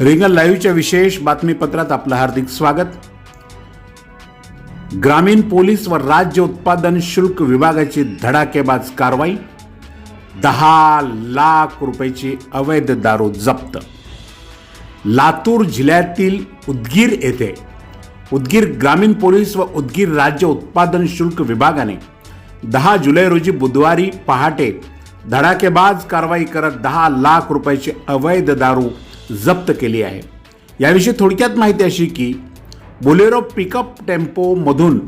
रिंगल लाईव्हच्या विशेष बातमीपत्रात आपलं हार्दिक स्वागत. ग्रामीण पोलीस व राज्य उत्पादन शुल्क विभागाची धडाकेबाज कारवाई दहा लाख रुपयाची अवैध दारू जप्त. लातूर जिल्ह्यातील उदगीर येथे उदगीर ग्रामीण पोलीस व उदगीर राज्य उत्पादन शुल्क विभागाने दहा जुलै रोजी बुधवारी पहाटे धडाकेबाज कारवाई करत दहा लाख रुपयाची अवैध दारू जप्त केली आहे. याविषयी थोडक्यात माहिती अशी की बोलेरो पिकअप टेम्पोमधून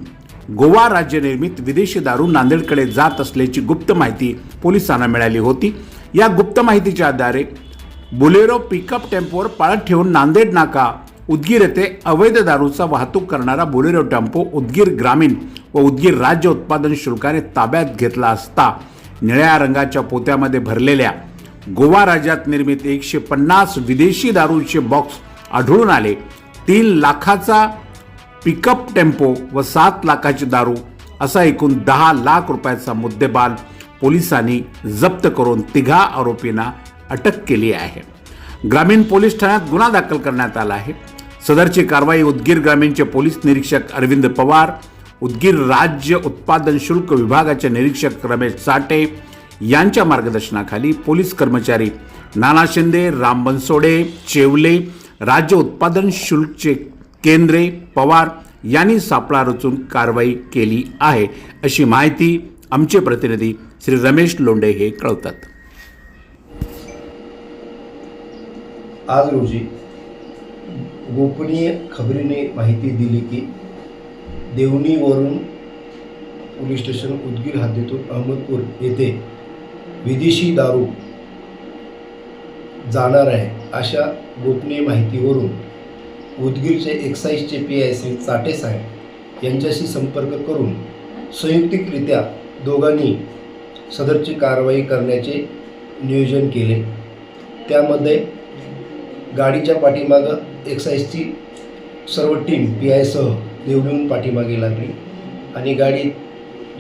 गोवा राज्य निर्मित विदेशी दारू नांदेडकडे जात असल्याची गुप्त माहिती पोलिसांना मिळाली होती. या गुप्त माहितीच्या आधारे बुलेरो पिकअप टेम्पोवर पाळत ठेवून नांदेड नाका उदगीर येथे अवैध दारूचा वाहतूक करणारा बुलेरो टेम्पो उदगीर ग्रामीण व उदगीर राज्य उत्पादन शुल्काने ताब्यात घेतला असता निळ्या रंगाच्या पोत्यामध्ये भरलेल्या गोवा राज्यात निर्मित एकशे पन्नास विदेशी दारूचे बॉक्स आढळून आले. तीन लाखाचा पिकअप टेम्पो व सात लाखाची दारू असा एकूण दहा लाख रुपयाचा मुद्देबाल पोलिसांनी जप्त करून तिघा आरोपींना अटक केली आहे. ग्रामीण पोलीस ठाण्यात गुन्हा दाखल करण्यात आला आहे. सदरची कारवाई उदगीर ग्रामीणचे पोलीस निरीक्षक अरविंद पवार उदगीर राज्य उत्पादन शुल्क विभागाचे निरीक्षक रमेश साठे यांच्या मार्गदर्शनाखाली पोलीस कर्मचारी नाना शिंदे राम बनसोडे चेवले राज्य उत्पादन शुल्कचे केंद्रे पवार यांनी सापळा रचून कारवाई केली आहे अशी माहिती आमचे प्रतिनिधी श्री रमेश लोंडे हे कळवतात. आज रोजी गोपनीय खबरीने माहिती दिली की देवणीवरून पोलीस स्टेशन उदगीर हद्दीतून अहमदपूर येथे विदेशी दारू जाणार आहे अशा गोपनीय माहितीवरून उदगीरचे एक्साईजचे पी आय श्री चाटे साहेब यांच्याशी संपर्क करून संयुक्तिकरित्या दोघांनी सदरची कारवाई करण्याचे नियोजन केले. त्यामध्ये गाडीच्या पाठीमागं एक्साईजची सर्व टीम पी आयसह देवडून पाठीमागे लागली आणि गाडी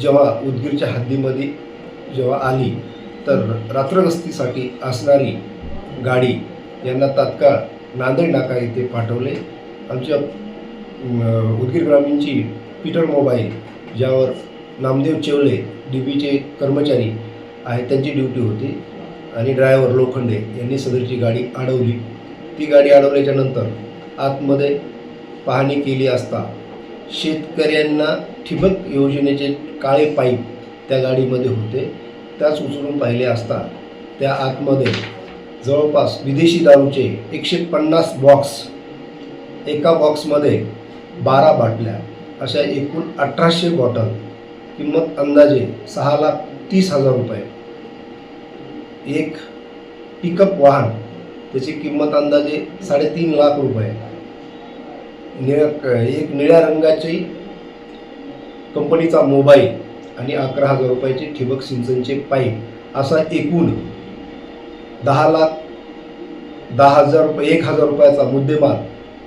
जेव्हा उदगीरच्या हद्दीमध्ये जेव्हा आली तर रात्रगस्तीसाठी असणारी गाडी यांना तात्काळ नांदेड नाका येथे पाठवले. आमच्या उदगीर ग्रामीणची पीटर मोबाईल ज्यावर नामदेव चेवले डी बीचे कर्मचारी आहेत त्यांची ड्युटी होती. आणि ड्रायव्हर लोखंडे यांनी सदरची गाडी अडवली. ती गाडी अडवल्याच्या नंतर आतमध्ये पाहणी केली असता शेतकऱ्यांना ठिबक योजनेचे काळे पाईप त्या गाडीमध्ये होते. त्याच उचलून पाहिले असता त्या आतमध्ये जवळपास विदेशी दारूचे एकशे पन्नास बॉक्स एका बॉक्समध्ये बारा बाटल्या अशा एकूण अठराशे बॉटल किंमत अंदाजे सहा लाख तीस हजार रुपये. एक पिकअप वाहन त्याची किंमत अंदाजे साडेतीन लाख रुपये. निळ एक निळ्या रंगाची कंपनीचा मोबाईल आणि अकरा हजार रुपयाचे ठिबक सिंचनचे पाईप असा एकूण दहा लाख दहा हजार रुपये एक हजार रुपयाचा मुद्देमाल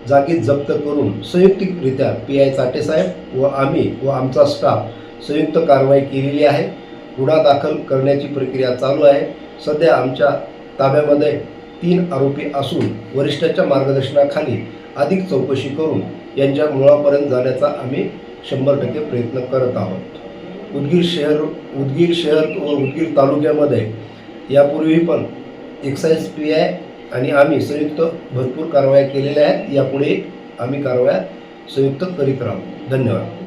जागी जप्त करून संयुक्तिकरित्या पी आय चाटेसाहेब व आम्ही व आमचा स्टाफ संयुक्त कारवाई केलेली आहे. गुन्हा दाखल करण्याची प्रक्रिया चालू आहे. सध्या आमच्या ताब्यामध्ये तीन आरोपी असून वरिष्ठाच्या मार्गदर्शनाखाली अधिक चौकशी करून यांच्या मुळापर्यंत जाण्याचा आम्ही शंभर टक्के प्रयत्न करत आहोत. उदगीर शहर उदगीर शहर व उदगीर तालुक्यामध्ये यापूर्वी पण एक्साईज पी आय आणि आम्ही संयुक्त भरपूर कारवाया केलेल्या आहेत. यापुढे आम्ही कारवाया संयुक्त करीत राहू. धन्यवाद.